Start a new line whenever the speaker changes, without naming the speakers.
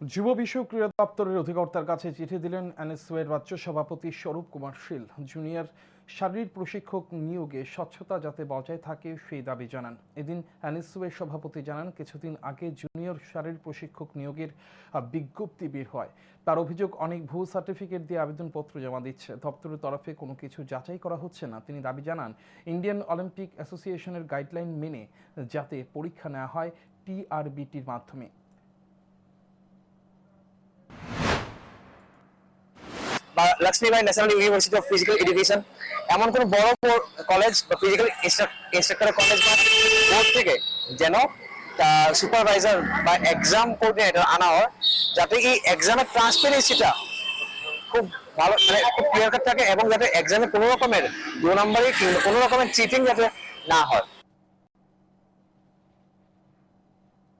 যুব বিষয়ক ক্রীড়া দপ্তরের অধিকর্তার কাছে চিঠি দিলেন এনএসওয়ের রাজ্য সভাপতি স্বরূপ কুমার শীল। জুনিয়র শারীরিক প্রশিক্ষক নিয়োগে স্বচ্ছতা যাতে বজায় থাকে সেই দাবি জানান। এদিন এনএসওয়ের সভাপতি জানান, কিছুদিন আগে জুনিয়র শারীরিক প্রশিক্ষক নিয়োগের বিজ্ঞপ্তি বের হয়। তার অভিযোগ, অনেক ভুল সার্টিফিকেট দিয়ে আবেদনপত্র জমা দিচ্ছে। দপ্তরের তরফে কোনো কিছু যাচাই করা হচ্ছে না। তিনি দাবি জানান, ইন্ডিয়ান অলিম্পিক অ্যাসোসিয়েশনের গাইডলাইন মেনে যাতে পরীক্ষা নেওয়া হয় টিআরবিটির মাধ্যমে।
বা Lakshmibai national university of physical education এমন কোন বড় কলেজ বা ফিজিক্যাল ইনস্ট্রাক্টর কলেজ বা বোর্ড থেকে যেন সুপারভাইজার বা এক্সাম কোঅর্ডিনেটর আনা হয়, যাতে এই এক্সামের ট্রান্সপারেন্সিটা খুব ভালো মানে খুব ক্লিয়ার কাট থাকে এবং যাতে এক্সামে কোনো রকমের দু নম্বরে কোনো রকমের চিটিং যাতে না হয়।